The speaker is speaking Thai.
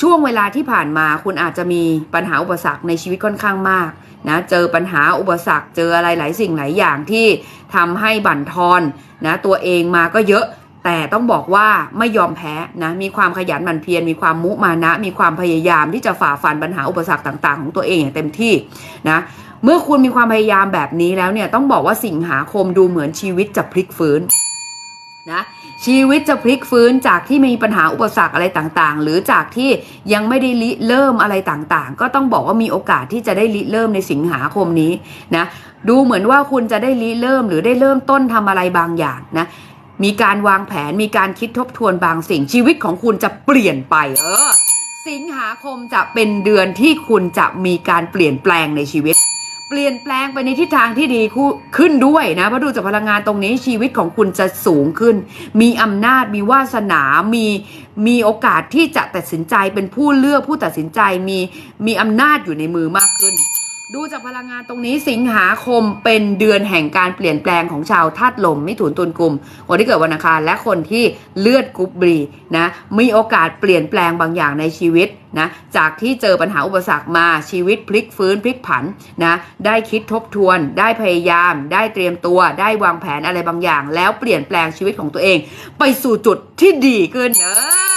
ช่วงเวลาที่ผ่านมาคุณอาจจะมีปัญหาอุปสรรคในชีวิตค่อนข้างมากนะเจอปัญหาอุปสรรคเจออะไรหลายสิ่งหลายอย่างที่ทำให้บั่นทอนนะตัวเองมาก็เยอะ แต่ต้องบอกว่าไม่ยอมแพ้นะมีความขยันหมั่นเพียรมีความมุมานะ มีความพยายามที่จะฝ่าฟันปัญหาอุปสรรคต่างๆ ของตัวเองอย่างเต็มที่นะเมื่อคุณมีความพยายามแบบนี้แล้วเนี่ยต้องบอกว่าสิงหาคมดูเหมือนชีวิตจะพลิกฟื้น นะชีวิตจะพลิกฟื้นจากที่มีปัญหาอุปสรรคอะไรต่างๆ หรือจากที่ยังไม่ได้ริเริ่มอะไรต่างๆ ก็ต้องบอกว่ามีโอกาสที่จะได้ริเริ่มในสิงหาคมนี้นะดูเหมือนว่าคุณจะได้ริเริ่มหรือได้เริ่มต้นทำอะไรบางอย่างนะมีการวางแผนมีการคิดทบทวนบางสิ่งชีวิตของคุณจะเปลี่ยนไปเออสิงหาคมจะเป็นเดือนที่คุณจะมีการเปลี่ยนแปลงในชีวิต เปลี่ยนแปลงไปในทิศทางที่ดีขึ้นด้วยนะเพราะดูจากพลังงานตรงนี้ชีวิตของคุณจะสูงขึ้น มีอำนาจมีวาสนา มีมีโอกาสที่จะตัดสินใจเป็นผู้เลือกผู้ตัดสินใจมีมีอำนาจอยู่ในมือมากขึ้น ดูจากพลังงานตรงนี้สิงหาคมเป็นเดือนแห่งการเปลี่ยนแปลงของชาวธาตุลมมิถุนตุลกุมคนที่เกิดวันอังคารและคนที่เลือดกรุ๊ปบีนะมีโอกาสเปลี่ยนแปลงบางอย่างในชีวิตนะจากที่เจอปัญหาอุปสรรคมาชีวิตพลิกฟื้นพลิกผันนะได้คิดทบทวน ได้พยายาม ได้เตรียมตัว ได้วางแผนอะไรบางอย่าง แล้วเปลี่ยนแปลงชีวิตของตัวเอง ไปสู่จุดที่ดีขึ้นเออ